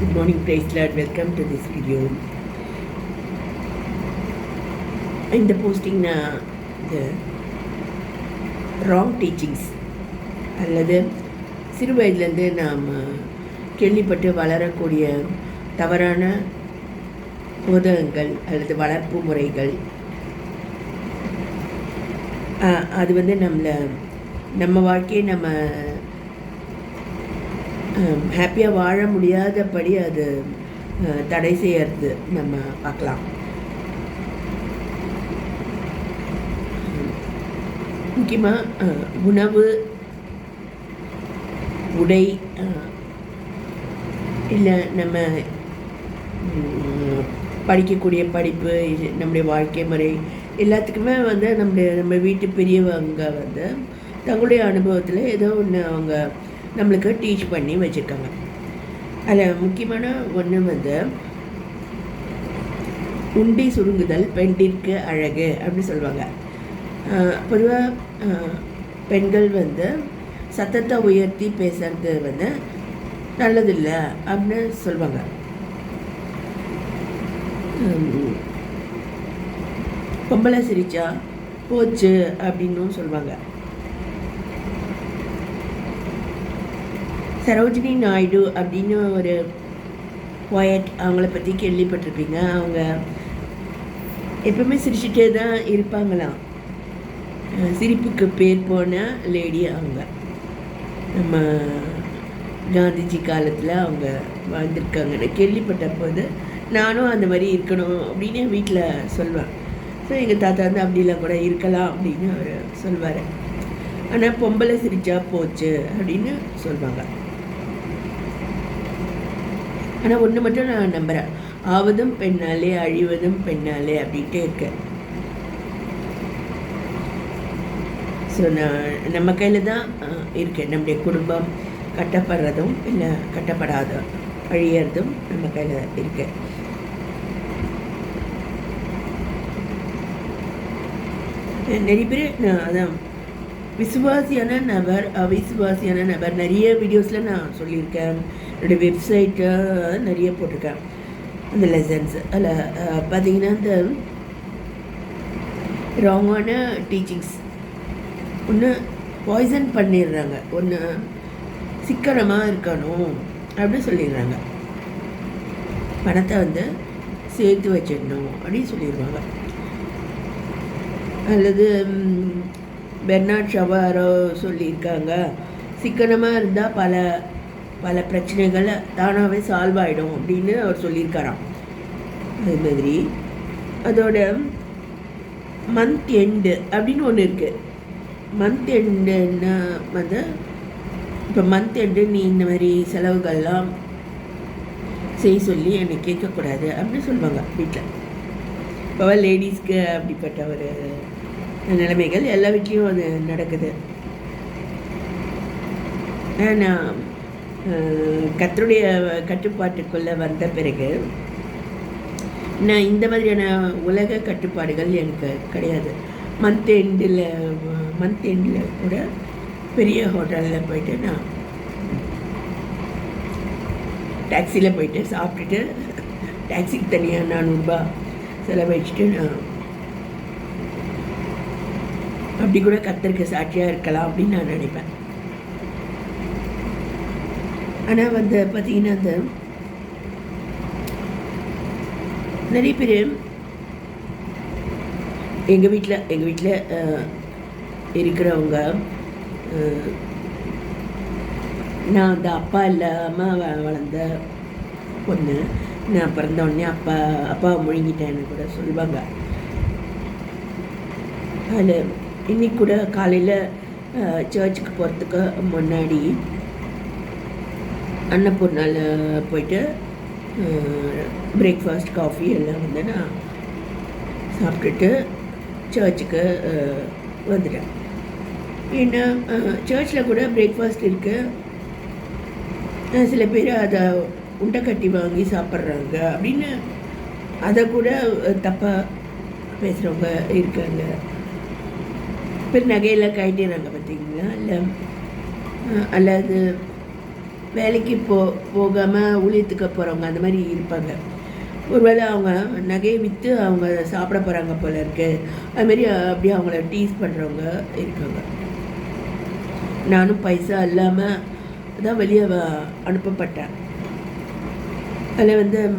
Good morning, praise Lord. Welcome to this video. இந்த posting நான் இந்த ராங் டீச்சிங்ஸ் அல்லது சிறு வயதுலேருந்து நாம் கேள்விப்பட்டு வளரக்கூடிய தவறான புதகங்கள் அல்லது வளர்ப்பு முறைகள் அது வந்து நம்மளை நம்ம வாழ்க்கையை நம்ம ஹாப்பியாக வாழ முடியாதபடி அது தடை செய்யறது நம்ம பார்க்கலாம். முக்கியமாக உணவு உடை இல்லை நம்ம படிக்கக்கூடிய படிப்பு இது நம்முடைய வாழ்க்கை முறை எல்லாத்துக்குமே வந்து நம்முடைய நம்ம வீட்டு பெரியவங்க வந்து தங்களுடைய அனுபவத்தில் ஏதோ ஒன்று அவங்க நம்மளுக்கு டீச் பண்ணி வச்சுருக்காங்க. அதில் முக்கியமான ஒன்று வந்து உண்டி சுருங்குதல் பெண்டிற்கு அழகு அப்படின்னு சொல்லுவாங்க. பொதுவாக பெண்கள் வந்து சத்தத்தை உயர்த்தி பேசுறது வந்து நல்லதில்லை அப்படின்னு சொல்லுவாங்க. பொம்பளை சிரிச்சா போச்சு அப்படின்னும் சொல்லுவாங்க. சரோஜினி நாயுடு அப்படின்னு ஒரு poet அவங்கள பற்றி கேள்விப்பட்டிருப்பீங்க. அவங்க எப்பவுமே சிரிச்சுட்டே தான் இருப்பாங்களாம். சிரிப்புக்கு பேர் போன லேடி அவங்க. நம்ம காந்திஜி காலத்தில் அவங்க வாழ்ந்திருக்காங்கன்னு கேள்விப்பட்ட போது நானும் அந்த மாதிரி இருக்கணும் அப்படின்னு வீட்டில் சொல்வேன் ஸோ எங்கள் தாத்தா வந்து அப்படிலாம் கூட இருக்கலாம் அப்படின்னு அவர் சொல்வார். ஆனால் பொம்பளை சிரிச்சா போச்சு அப்படின்னு சொல்லுவாங்க ஆனால் ஒன்று மட்டும் நான் நம்புகிறேன் ஆவதும் பெண்ணாலே அழிவதும் பெண்ணாலே அப்படின்ட்டு இருக்கேன் ஸோ நான் நம்ம கையில் தான் இருக்கேன் நம்முடைய குடும்பம் கட்டப்படுறதும் இல்லை கட்டப்படாத அழியறதும் நம்ம கையில் இருக்கு. நிறைய பேர் நான் அதான் விசுவாசியான நபர் அவிசுவாசியான நபர். நிறைய வீடியோஸில் நான் சொல்லியிருக்கேன். என்னுடைய வெப்சைட்டை நிறைய போட்டிருக்கேன். அந்த லெசன்ஸ் அதில் பார்த்தீங்கன்னா இந்த ராங்கான டீச்சிங்ஸ் ஒன்று பாய்சன் பண்ணிடுறாங்க. ஒன்று சிக்கனமாக இருக்கணும் அப்படின்னு சொல்லிடுறாங்க. பணத்தை வந்து சேர்த்து வச்சிடணும் அப்படின்னு சொல்லிடுவாங்க. அல்லது பெர்னாட் ஷவாரோ சொல்லியிருக்காங்க. சிக்கனமாக இருந்தால் பல பல பிரச்சனைகள் தானாகவே சால்வ் ஆகிடும் அப்படின்னு அவர் சொல்லியிருக்காராம். அது மாதிரி. அதோட மந்த் எண்டு அப்படின்னு ஒன்று இருக்குது மந்த் எண்டுன்னா வந்து இப்போ மந்த் எண்டு நீ இந்த மாதிரி செலவுகள்லாம் செய்ய சொல்லி என்னை கேட்கக்கூடாது அப்படின்னு சொல்லுவாங்க வீட்டில் இப்போ லேடிஸ்க்கு அப்படிப்பட்ட ஒரு நிலைமைகள் எல்லா வீட்லேயும் அது நடக்குது. நான் கத்தருடைய கட்டுப்பாட்டுக்குள்ளே வந்த பிறகு நான் இந்த மாதிரியான உலக கட்டுப்பாடுகள் எனக்கு கிடையாது. மந்த் எண்டில் மந்த் எண்டில் கூட பெரிய ஹோட்டலில் போயிட்டு நான் டாக்ஸியில் போயிட்டு சாப்பிட்டுட்டு டாக்ஸிக்கு தனியாக நானூறுரூபா செலவழிச்சிட்டு நான் அப்படி கூட கத்தருக்கு சாட்சியாக இருக்கலாம் அப்படின்னு நான் நினைப்பேன். ஆனால் வந்து பார்த்தீங்கன்னா அந்த நிறைய பேர் எங்கள் வீட்டில் எங்கள் வீட்டில் இருக்கிறவங்க நான் அந்த அப்பா இல்லாமல் வளர்ந்த பொண்ணு நான் பிறந்த உடனே அப்பா அப்பா முழுங்கிட்டேன்னு கூட சொல்லுவாங்க. அதில் இன்னைக்கு கூட காலையில் சர்ச்சுக்கு போகிறதுக்கு முன்னாடி அன்னபூர்ணால போயிட்டு பிரேக்ஃபாஸ்ட் காஃபி எல்லாம் வந்து நான் சாப்பிட்டுட்டு சர்ச்சுக்கு வந்துட்டேன். ஏன்னா சர்ச்சில் கூட பிரேக்ஃபாஸ்ட் இருக்குது சில பேர் அதை உண்டை கட்டி வாங்கி சாப்பிட்றாங்க அப்படின்னு அதை கூட தப்பாக பேசுகிறவங்க இருக்காங்க. இப்போ நகையெல்லாம் கட்டிடுறாங்க பார்த்தீங்களா? இல்லை அல்லது வேலைக்கு போ போகாமல் ஊழியத்துக்கு போகிறவங்க அந்த மாதிரி இருப்பாங்க. ஒருவேளை அவங்க நகையை விற்று அவங்க சாப்பிட போகிறாங்க போல இருக்கு. அதுமாரி அப்படியே அவங்கள டீஸ் பண்ணுறவங்க இருக்காங்க. நானும் பைசா இல்லாமல் தான் வெளியே வ- அனுப்பப்பட்டேன். அதில் வந்து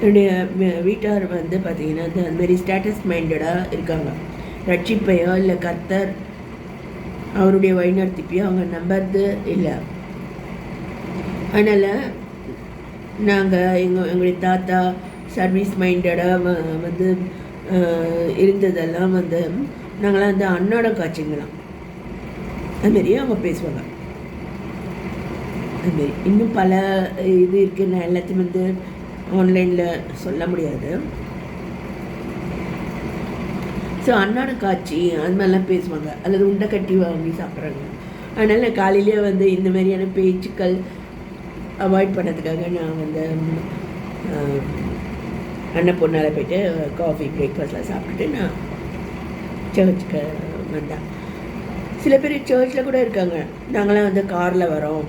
என்னுடைய வீட்டார் வந்து பார்த்தீங்கன்னா அந்த மாதிரி ஸ்டேட்டஸ் மைண்டடாக இருக்காங்க. ரட்சிப்பையோ இல்லை கர்த்தர் அவருடைய வழிநடத்திப்பையோ அவங்க நம்புறது இல்லை. அதனால் நாங்கள் எங்கள் எங்களுடைய தாத்தா சர்வீஸ் மைண்டடாக வந்து இருந்ததெல்லாம் வந்து நாங்களாம் வந்து அன்னாடம் காய்ச்சிங்களாம் அதுமாரி அவங்க பேசுவாங்க. அதுமாரி இன்னும் பல இது இருக்குது நான் எல்லாத்தையும் வந்து ஆன்லைனில் சொல்ல முடியாது. ஸோ அன்னாட காட்சி அது மாதிரிலாம் பேசுவாங்க. அல்லது உண்டை கட்டி வாங்கி சாப்பிட்றாங்க. அதனால் காலையிலேயே வந்து இந்த மாதிரியான பேச்சுக்கள் அவாய்ட் பண்ணதுக்காக நான் வந்து அண்ணன் பொண்ணால் போயிட்டு காஃபி பிரேக்ஃபாஸ்ட்லாம் சாப்பிட்டுட்டு நான் சர்ச்சுக்கு வந்தேன். சில பேர் சர்ச்சில் கூட இருக்காங்க. நாங்களாம் வந்து காரில் வரோம்.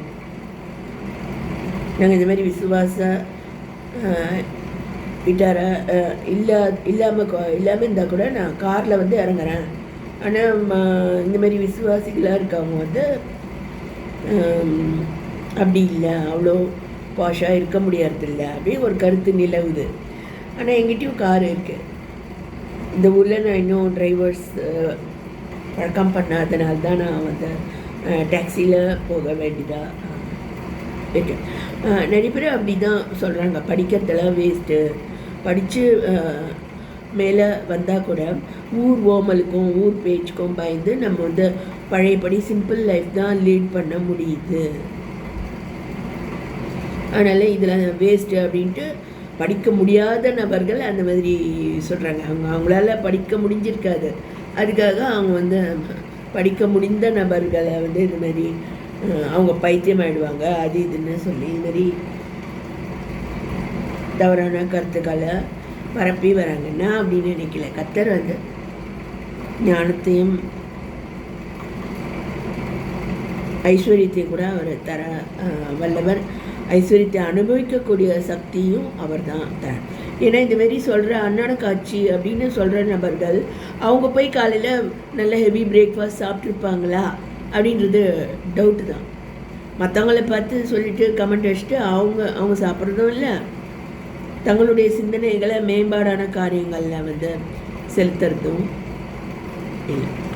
நாங்கள் இந்த மாதிரி விசுவாச விட்டார இல்லா இல்லாமல் இல்லாமல் இருந்தால் கூட நான் காரில் வந்து இறங்குறேன். ஆனால் இந்த மாதிரி விசுவாசிகளாக இருக்கவங்க வந்து அப்படி இல்லை அவ்வளோ பாஷாக இருக்க முடியறதில்ல அப்படி ஒரு கருத்து நிலவுது. ஆனால் எங்கிட்டையும் கார் இருக்குது இந்த ஊரில் நான் இன்னும் டிரைவர்ஸ் பழக்கம் பண்ணாதனால தான் நான் வந்து டாக்ஸியில் போக வேண்டியதாக இருக்கு. நிறைய பேர் அப்படி தான் சொல்கிறாங்க படிக்கிறதெல்லாம் வேஸ்ட்டு படித்து மேலே வந்தால் கூட ஊர் ஓமலுக்கும் ஊர் பேச்சுக்கும் பயந்து நம்ம வந்து பழையபடி சிம்பிள் லைஃப் தான் லீட் பண்ண முடியுது. அதனால் இதில் வேஸ்ட்டு அப்படின்ட்டு படிக்க முடியாத நபர்கள் அந்த மாதிரி சொல்கிறாங்க அவங்க அவங்களால படிக்க முடிஞ்சிருக்காது. அதுக்காக அவங்க வந்து படிக்க முடிந்த நபர்களை வந்து இது மாதிரி அவங்க பைத்தியம் ஆயிடுவாங்க அது இதுன்னு சொல்லி இது மாதிரி தவறான கருத்துக்களை பரப்பி வராங்க அப்படின்னு நினைக்கல. கத்தர் வந்து ஞானத்தையும் ஐஸ்வர்யத்தை கூட அவர் தர வல்லவர். ஐஸ்வர்யத்தை அனுபவிக்கக்கூடிய சக்தியும் அவர் தான் தர ஏன்னா இந்த மாதிரி சொல்கிற அன்னாட காட்சி அப்படின்னு சொல்கிற நபர்கள் அவங்க போய் காலையில் நல்ல ஹெவி பிரேக்ஃபாஸ்ட் சாப்பிட்ருப்பாங்களா அப்படின்றது டவுட்டு தான். மற்றவங்கள பார்த்து சொல்லிட்டு கமெண்ட் அடிச்சுட்டு அவங்க அவங்க சாப்பிட்றதும் இல்லை. தங்களுடைய சிந்தனைகளை மேம்பாடான காரியங்களில் வந்து செலுத்துறதும் இல்லை.